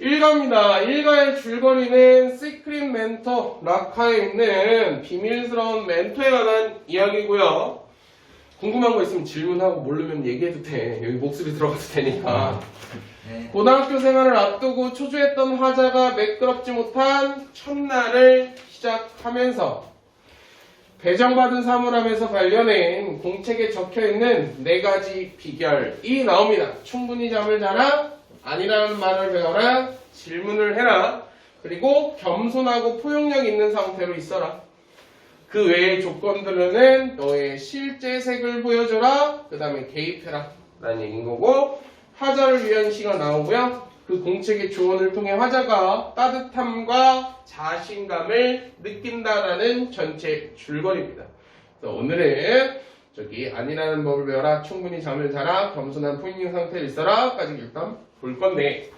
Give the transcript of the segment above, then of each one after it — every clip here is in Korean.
일가입니다. 일가의 줄거리는 시크릿 멘토 라카에 있는 비밀스러운 멘토에 관한 이야기고요. 궁금한 거 있으면 질문하고 모르면 얘기해도 돼. 여기 목소리 들어가도 되니까. 네. 고등학교 생활을 앞두고 초조했던 화자가 매끄럽지 못한 첫날을 시작하면서 배정받은 사물함에서 관련된 공책에 적혀있는 네 가지 비결이 나옵니다. 충분히 잠을 자라, 아니라는 말을 배워라, 질문을 해라, 그리고 겸손하고 포용력 있는 상태로 있어라. 그 외의 조건들은 너의 실제 색을 보여줘라, 그 다음에 개입해라. 라는 얘기인 거고, 화자를 위한 시가 나오고요. 그 공책의 조언을 통해 화자가 따뜻함과 자신감을 느낀다라는 전체 줄거리입니다. 오늘은 저기 아니라는 법을 배워라, 충분히 잠을 자라, 겸손한 포인팅 상태에 있어라까지 일단 볼 건데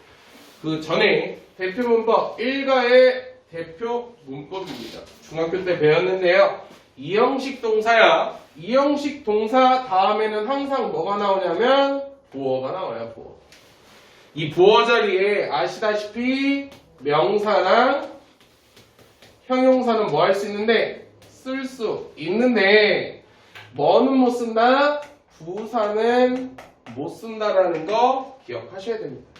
그 전에 대표 문법 일가의 대표 문법입니다. 중학교 때 배웠는데요. 이형식 동사야. 이형식 동사 다음에는 항상 뭐가 나오냐면 보어가 나와요. 보어. 이 보어 자리에 아시다시피 명사랑 형용사는 뭐 할 수 있는데 쓸 수 있는데 뭐는 못 쓴다? 부사는 못 쓴다라는 거 기억하셔야 됩니다.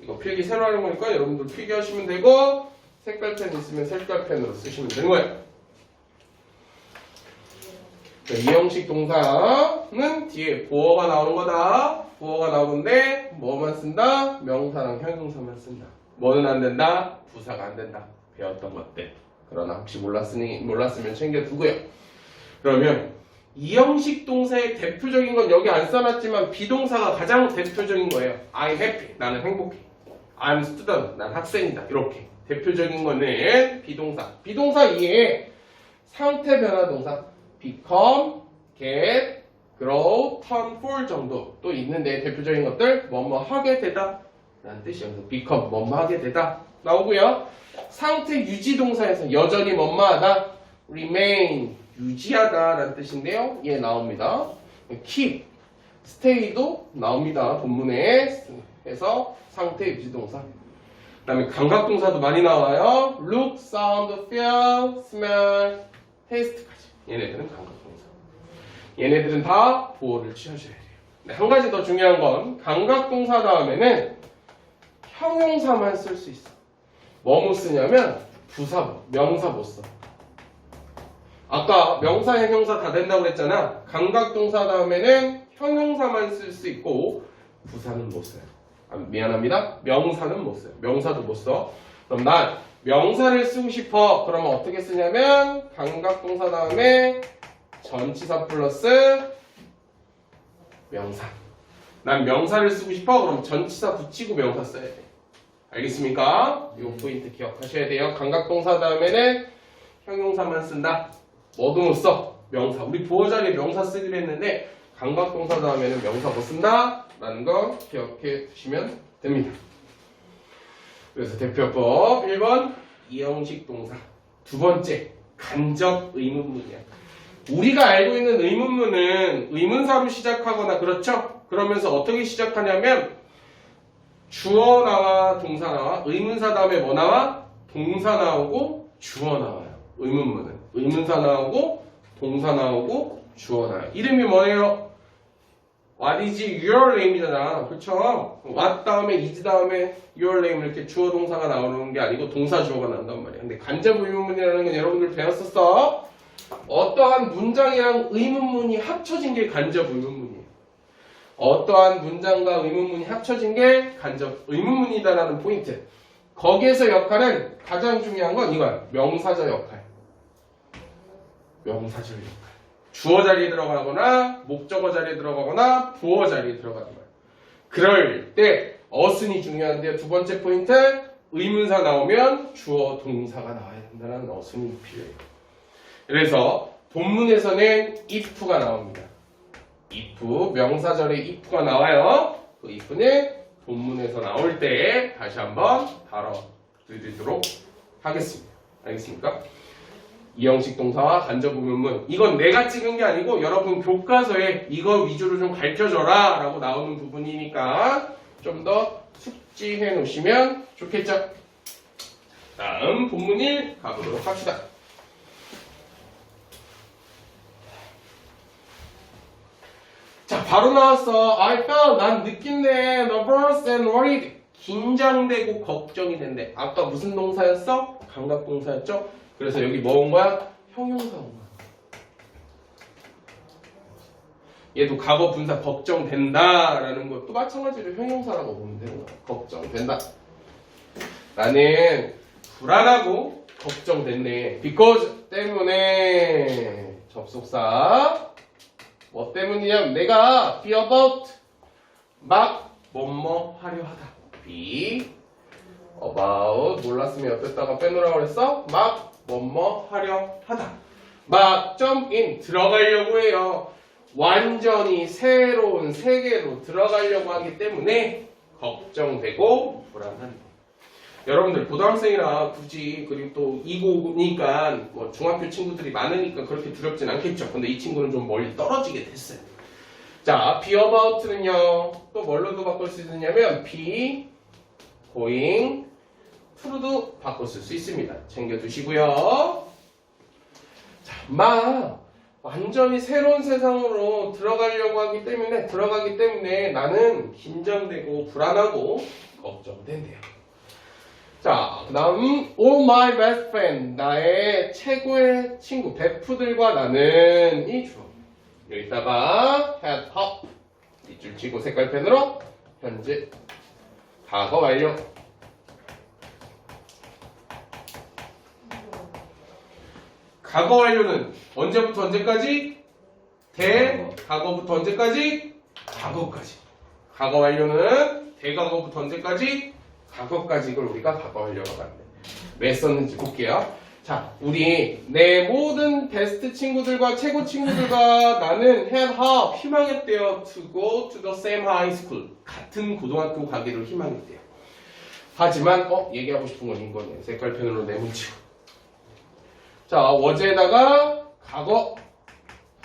이거 필기 새로 하는 거니까 여러분들 필기하시면 되고 색깔펜 있으면 색깔펜으로 쓰시면 되는 거예요. 자, 이 형식 동사는 뒤에 보어가 나오는 거다. 보어가 나오는데 뭐만 쓴다? 명사랑 형용사만 쓴다. 뭐는 안 된다? 부사가 안 된다. 배웠던 것들. 그러나 혹시 몰랐으니 몰랐으면 챙겨 두고요. 그러면 이 형식 동사의 대표적인 건 여기 안 써놨지만 비동사가 가장 대표적인 거예요. I'm happy. 나는 행복해. I'm student. 난 학생이다. 이렇게. 대표적인 거는 비동사. 비동사 이에 상태 변화 동사. become, get, grow, turn, fall 정도 또 있는데 대표적인 것들 뭐뭐 하게 되다 라는 뜻이어서 become 뭐뭐 하게 되다 나오고요. 상태 유지 동사에서 여전히 뭐뭐 하다 remain 유지하다 라는 뜻인데요. 얘 나옵니다. keep, stay도 나옵니다. 본문에 해서 상태 유지 동사 그 다음에 감각 동사도 많이 나와요. look, sound, feel, smell, taste까지. 얘네들은 감각 동사. 얘네들은 다 보호를 취하셔야 돼요. 네, 한 가지 더 중요한 건 감각 동사 다음에는 형용사만 쓸 수 있어. 뭐못 쓰냐면 부사, 명사 못 써. 아까 명사, 형용사 다 된다고 그랬잖아. 감각 동사 다음에는 형용사만 쓸 수 있고 부사는 못 써요. 아, 미안합니다. 명사는 못 써요. 명사도 못 써. 그럼 난 명사를 쓰고 싶어. 그러면 어떻게 쓰냐면 감각동사 다음에 전치사 플러스 명사. 난 명사를 쓰고 싶어. 그럼 전치사 붙이고 명사 써야 돼. 알겠습니까? 이 포인트 기억하셔야 돼요. 감각동사 다음에는 형용사만 쓴다. 뭐도 못 써. 명사. 우리 보호 자리에 명사 쓰기로 했는데 감각동사 다음에는 명사 못 쓴다. 라는 거 기억해 두시면 됩니다. 그래서 대표법 1번 이형식 동사 두 번째 간접 의문문이야. 우리가 알고 있는 의문문은 의문사로 시작하거나 그렇죠? 그러면서 어떻게 시작하냐면 주어 나와 동사 나와 의문사 다음에 뭐 나와? 동사 나오고 주어 나와요. 의문문은 의문사 나오고 동사 나오고 주어 나와요. 이름이 뭐예요? What is your name이잖아. 그쵸? what 다음에 is 다음에 your name 이렇게 주어 동사가 나오는 게 아니고 동사 주어가 나온단 말이야. 근데 간접 의문문이라는 건 여러분들 배웠었어. 어떠한 문장이랑 의문문이 합쳐진 게 간접 의문문이에요. 어떠한 문장과 의문문이 합쳐진 게 간접 의문문이다라는 포인트. 거기에서 역할은 가장 중요한 건 이거야. 명사절 역할. 명사절 역할. 주어 자리에 들어가거나 목적어 자리에 들어가거나 부어 자리에 들어가는 거예요. 그럴 때 어순이 중요한데요. 두 번째 포인트 의문사 나오면 주어 동사가 나와야 된다는 어순이 필요해요. 그래서 본문에서는 if가 나옵니다. if 명사절에 if가 나와요. 그 if는 본문에서 나올 때 다시 한번 다뤄드리도록 하겠습니다. 알겠습니까? 이형식 동사와 간접 의문문 이건 내가 찍은 게 아니고 여러분 교과서에 이거 위주로 좀 가르쳐줘라 라고 나오는 부분이니까 좀 더 숙지해 놓으시면 좋겠죠? 다음 본문 1 가보도록 합시다. 자, 바로 나왔어. I felt, 난 느낀대. nervous and worried. 긴장되고 걱정이 된대. 아까 무슨 동사였어? 감각동사였죠? 그래서 여기 거야? 형용사 온 거야. 얘도 과거 분사 걱정된다라는 것도 마찬가지로 형용사라고 보면 되는 거야. 걱정된다. 나는 불안하고 걱정됐네. because 때문에 접속사 뭐 때문이냐면 내가 be about 막 뭐뭐 하려 하다. be about 몰랐으면 어땠다가 빼놓으라고 그랬어? 막 뭐뭐 하려 하다. 막 in 들어가려고 해요. 완전히 새로운 세계로 들어가려고 하기 때문에 걱정되고 불안한 거. 여러분들 고등학생이라 굳이 그리고 또 이고니까 뭐 중학교 친구들이 많으니까 그렇게 두렵진 않겠죠. 근데 이 친구는 좀 멀리 떨어지게 됐어요. 자, be about는요. 또 뭘로도 바꿀 수 있느냐면 be going to로도 바꿔 쓸 수 있습니다. 챙겨두시고요. 자, 막 완전히 새로운 세상으로 들어가려고 하기 때문에 들어가기 때문에 나는 긴장되고 불안하고 걱정된대요. 자, 그 다음 all my best friend 나의 최고의 친구 베프들과 나는 이 주어 여기다가 had hop 밑줄 치고 색깔펜으로 현재 과거 완료 과거 완료는 언제부터 언제까지? 대 과거부터 언제까지? 과거까지. 과거 완료는 대과거부터 언제까지? 과거까지 이걸 우리가 과거 완료라고 하는데 왜 썼는지 볼게요. 자, 우리 내 모든 베스트 친구들과 최고 친구들과 나는 had hope 희망했대요. To go to the same high school. 같은 고등학교 가기를 희망했대요. 하지만 어 얘기하고 싶은 건 이거네. 색깔펜으로 내문치고. 자, 어제다가 과거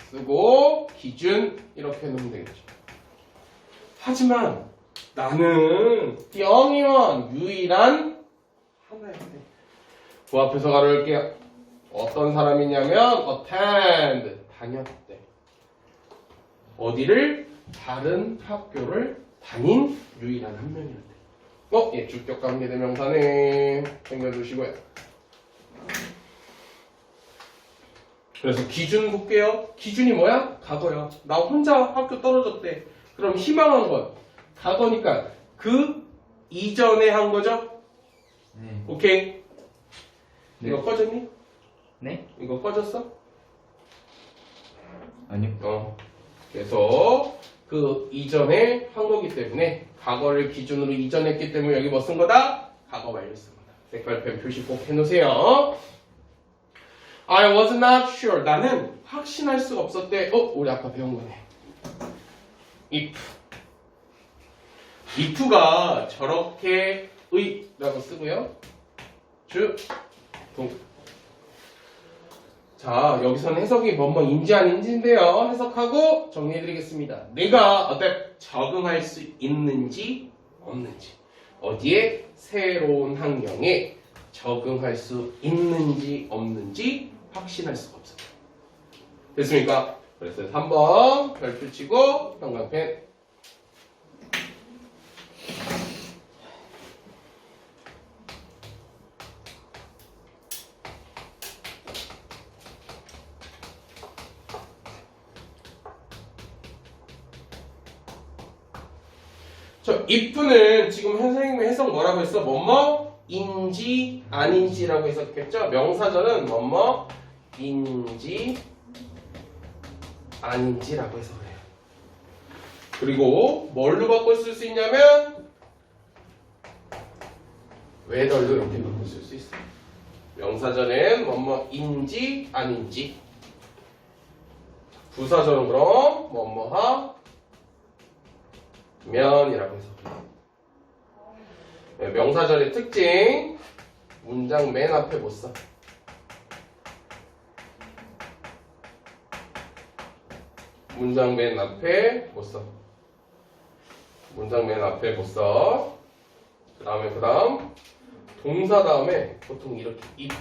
쓰고 기준 이렇게 놓으면 되겠죠. 하지만 나는 영이원 유일한 하나야 돼. 그 앞에서 가로할게요. 어떤 사람이냐면 attend 다녔대. 어디를 다른 학교를 다닌 유일한 한 명이었대. 어, 예, 주격 관계 대명사네. 챙겨주시고요. 그래서 기준 볼게요. 기준이 뭐야? 과거야. 나 혼자 학교 떨어졌대. 그럼 희망한 건 과거니까 그 이전에 한 거죠? 네. 오케이. 네. 이거 꺼졌니? 네? 이거 꺼졌어? 아니요. 어. 그래서 그 이전에 한 거기 때문에 과거를 기준으로 이전했기 때문에 여기 뭐 쓴 거다? 과거 완료 쓴 거다. 색깔펜 표시 꼭 해놓으세요. I was not sure. 나는 확신할 수가 없었대. 어, 우리 아까 배운 거네. if. if가 저렇게 의라고 쓰고요. 주, 동. 자, 여기서는 해석이 뭐뭐인지 아닌지인데요. 해석하고 정리해드리겠습니다. 내가 어때 적응할 수 있는지 없는지 어디에 새로운 환경에 적응할 수 있는지 없는지 확신할 수가 없어요. 됐습니까? 그래서 3번 별표 치고 형광펜 저 if는 지금 선생님의 해석 뭐라고 했어? 뭐뭐 인지 아닌지라고 해석했죠? 명사절은 뭐뭐 인지 아닌지라고 해석을 해요. 그리고 뭘로 쓸수 있냐면 whether로 이렇게 쓸수 있어요. 명사절은 뭐뭐인지 아닌지 부사절은 그럼 뭐뭐하 면이라고 해서 네, 명사절의 특징 문장 맨 앞에 못 써. 문장 맨 앞에 못 써. 문장 맨 앞에 못 써. 그 다음에 그 다음 동사 다음에 보통 이렇게 if.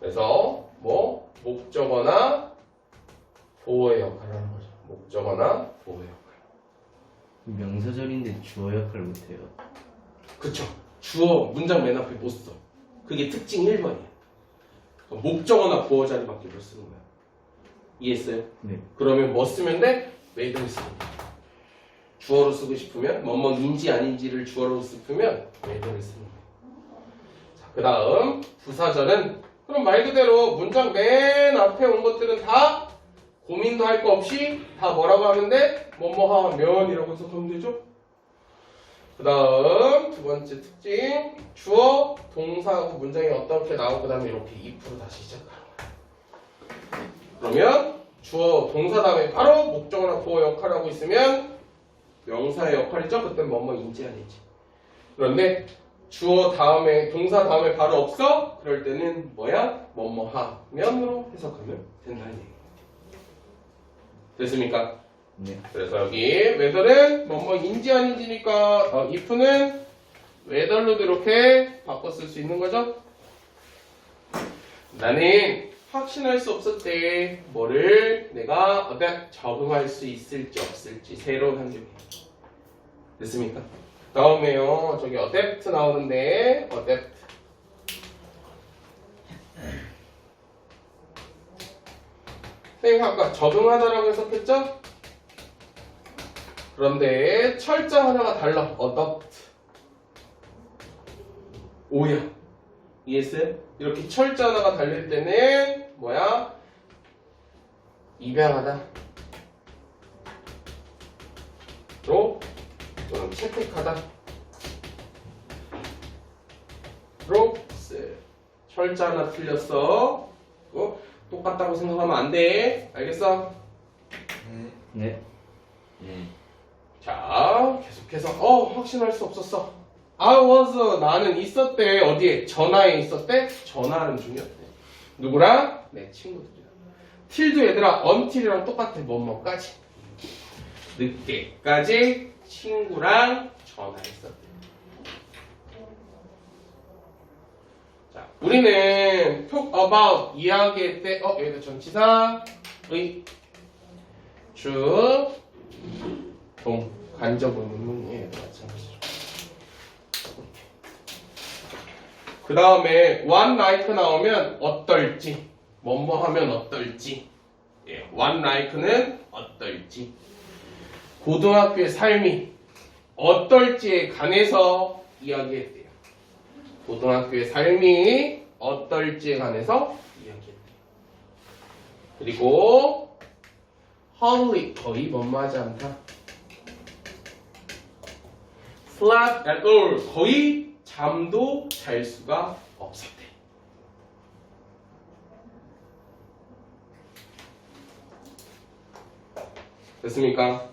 그래서 뭐 목적어나 보호의 역할을 하는 거죠. 목적어나 보호의 역할. 명사절인데 주어 역할 못해요. 그쵸. 주어 문장 맨 앞에 못 써. 그게 특징 1번이야. 목적어나 보호 자리밖에 못 쓰는 거야. 이해했어요? 네. 그러면 뭐 쓰면 돼? whether 쓰면 돼. 주어로 쓰고 싶으면 뭐뭐인지 아닌지를 주어로 쓰면 whether를 쓰는 거야. 자, 그 다음 부사절은 그럼 말 그대로 문장 맨 앞에 온 것들은 다 고민도 할 거 없이 다 뭐라고 하는데 뭐뭐 하면이라고 해석하면 되죠? 그 다음 두 번째 특징 주어 동사하고 문장이 어떻게 나오고 그 다음에 이렇게 if로 다시 시작하는. 그러면 주어 동사 다음에 바로 목적어나 보호 역할을 하고 있으면 명사의 역할이죠. 그때 뭐뭐 인지 아니지. 그런데 주어 다음에 동사 다음에 바로 없어? 그럴 때는 뭐야? 뭐뭐 하면으로 해석하면 된다는 얘기. 됐습니까? 네. 그래서 여기 whether는 뭐뭐 인지 아닌지니까 어, if는 whether로도 이렇게 바꿔 쓸 수 있는 거죠. 나는 확신할 수 없었대. 뭐를 내가 어때 적응할 수 있을지 없을지 새로운 환경에. 됐습니까? 다음에요. 저기 adapt 나오는데 adapt. 선생님 아까 적응하다라고 해석했죠? 그런데 철자 하나가 달라. adopt. 오야. 이해했어요? 이렇게 철자 하나가 달릴 때는? 입양하다. 로 또는 채택하다. 로 쓰. 철자 하나 틀렸어. 어? 똑같다고 생각하면 안 돼. 알겠어? 네. 네. 자, 계속해서 어 확신할 수 없었어. I was 나는 있었대 어디에 전화에 있었대 전화는 중이었대. 누구랑 내 친구들이랑. 틸도 얘들아 until이랑 똑같아 뭐뭐까지. 늦게까지 친구랑 전화했었대. 자, 우리는 talk about 이야기할 때어 여기다 전치사의 주동 간접 의문문이에요 마찬가지로 그 다음에 one like 나오면 어떨지 뭐뭐 하면 어떨지. 예, one like는 어떨지. 고등학교의 삶이 어떨지에 관해서 이야기했대요. 고등학교의 삶이 어떨지에 관해서 이야기했대요. 그리고 hardly 거의 뭐뭐하지 않다. Slept at all 거의 잠도 잘 수가 없었대. 됐습니까?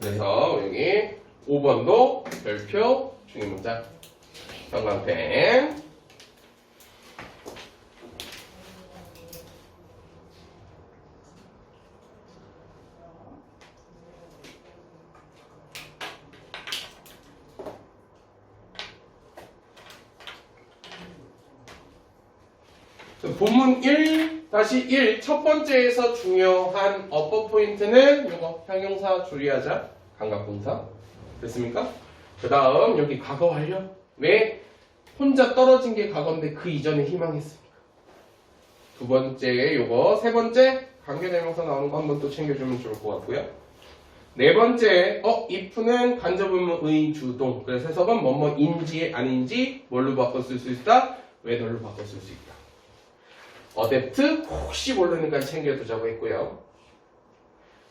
그래서 여기 5번도 별표 중의문장 형광펜 본문 1 다시 1 첫 번째에서 중요한 어법 포인트는 이거. 형용사 조리하자. 감각동사. 됐습니까? 그 다음 여기 과거 완료. 왜? 혼자 떨어진 게 과거인데 그 이전에 희망했습니까? 두 번째 요거. 세 번째 관계대명사 나오는 거 한번 또 챙겨주면 좋을 것 같고요. 네 번째 어 if는 간접의문의 주동. 그래서 해석은 뭐뭐 인지 아닌지 뭘로 쓸수 있다? 바꿔 쓸 수 있다 어댑트 혹시 모르니까 챙겨두자고 했고요.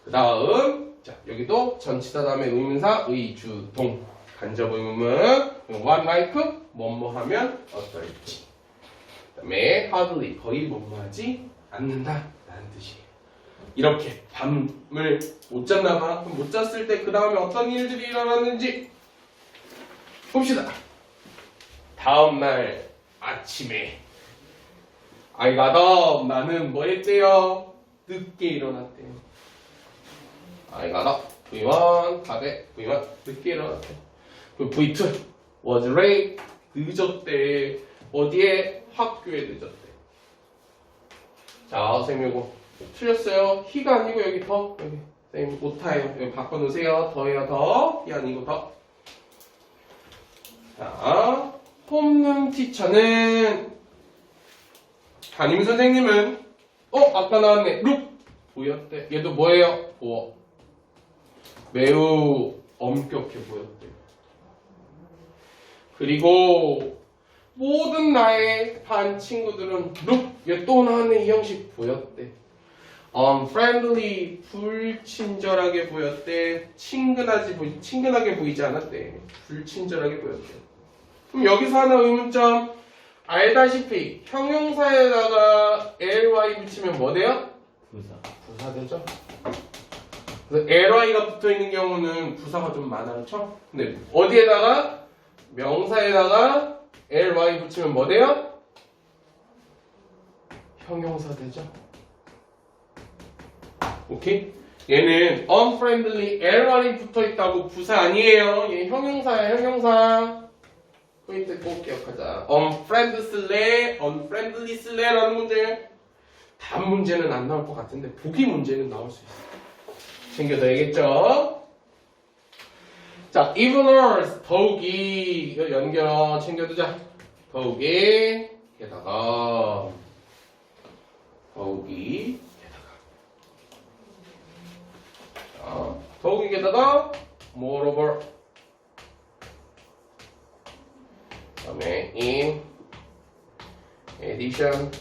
그 다음 자 여기도 전치사 다음에 의문사 의주동 간접 의문문 one like 뭐뭐 하면 어떨지 그 다음에 hardly 거의 뭐뭐 하지 않는다 라는 뜻이에요. 이렇게 밤을 못 잤나봐 그럼 못 잤을 때 그 다음에 어떤 일들이 일어났는지 봅시다. 다음날 아침에 아이가 더 나는 뭐 했대요? 늦게 일어났대요. 아이가 더 V1 답에 V1 늦게 일어났대. 그 V2 was late 늦었대. 어디에 학교에 늦었대. 자, 선생님 이거 틀렸어요. 희가 아니고 여기 더 여기 선생님 오타예요. 여기 바꿔놓으세요. 더예요 더. 희 아니고 더. 자, 홈룸 티처는 담임 선생님은 어 아까 나왔네 룩 보였대. 얘도 뭐예요? 보어. 매우 엄격해 보였대. 그리고 모든 나의 반 친구들은 룩, 얘 또 나왔네 이 형식 보였대. unfriendly, 불친절하게 보였대. 친근하지 보이, 친근하게 보이지 않았대. 불친절하게 보였대. 그럼 여기서 하나 의문점. 알다시피 형용사에다가 ly 붙이면 뭐 돼요? 부사. 부사 되죠? 그래서 ly가 붙어 있는 경우는 부사가 좀 많아요. 그렇죠? 근데 어디에다가 명사에다가 ly 붙이면 뭐 돼요? 형용사 되죠? 오케이? 얘는 unfriendly ly 붙어 있다고 부사 아니에요. 얘 형용사야, 형용사. 포인트 꼭 기억하자. unfriendly, unfriendly라는 문제. 답 문제는 안 나올 것 같은데 보기 문제는 나올 수 있어. 챙겨둬야겠죠? 자, even worse, 더욱이 이거 연결 챙겨두자. 더욱이 게다가 더욱이 게다가 자, 더욱이 게다가 moreover addition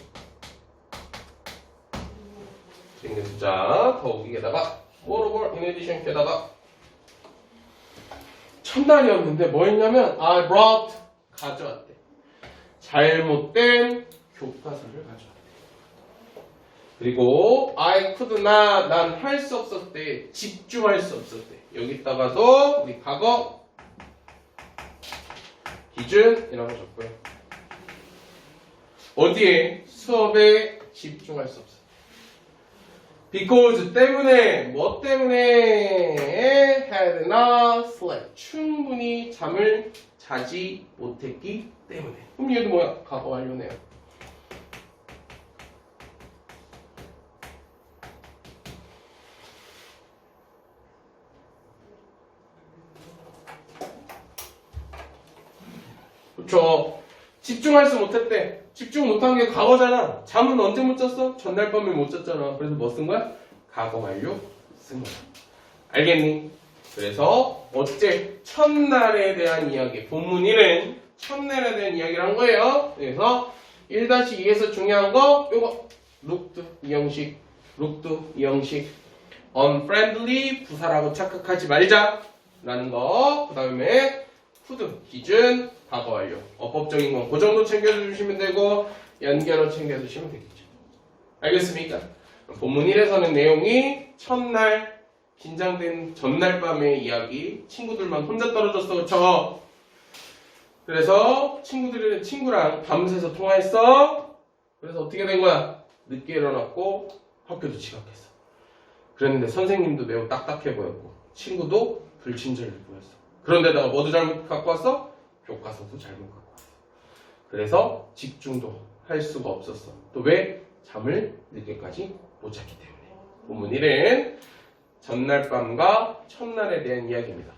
챙겨주자. 더욱이 게다가 moreover in addition 게다가 첫날이었는데 뭐 했냐면 I brought 가져왔대. 잘못된 교과서를 가져왔대. 그리고 I could not 난 할 수 없었대. 집중할 수 없었대. 여기다가도 우리 과거 기준 이라고 적고요. 어디에? 수업에 집중할 수 없어. because 때문에 뭐 때문에 had not slept 충분히 잠을 자지 못했기 때문에. 그럼 얘도 뭐야? 과거 완료네요. 그쵸 집중할 수 못했대. 집중 못한 게 과거잖아. 잠은 언제 못 잤어? 전날 밤에 못 잤잖아. 그래서 뭐 쓴 거야? 과거 완료 쓴 거야. 알겠니? 그래서 어째 첫날에 대한 이야기 본문 1은 첫날에 대한 이야기를 한 거예요. 그래서 1-2에서 중요한 거 요거. looked 이 형식. looked 이 형식. unfriendly 부사라고 착각하지 말자. 라는 거 그 다음에 could 기준 과거 완료. 어법적인 건 그 정도 챙겨주시면 되고 연결어 챙겨주시면 되겠죠. 알겠습니까? 본문 1에서는 내용이 첫날 긴장된 전날 밤의 이야기. 친구들만 혼자 떨어졌어. 그쵸? 그래서 친구들이 친구랑 밤새서 통화했어. 그래서 어떻게 된 거야? 늦게 일어났고 학교도 지각했어. 그랬는데 선생님도 매우 딱딱해 보였고 친구도 불친절해 보였어 그런데다가 뭐도 잘못 갖고 왔어? 교과서도 잘못 갖고 왔어 그래서 집중도 할 수가 없었어 또 왜? 잠을 늦게까지 못 잤기 때문에 본문 1은 전날 밤과 첫날에 대한 이야기입니다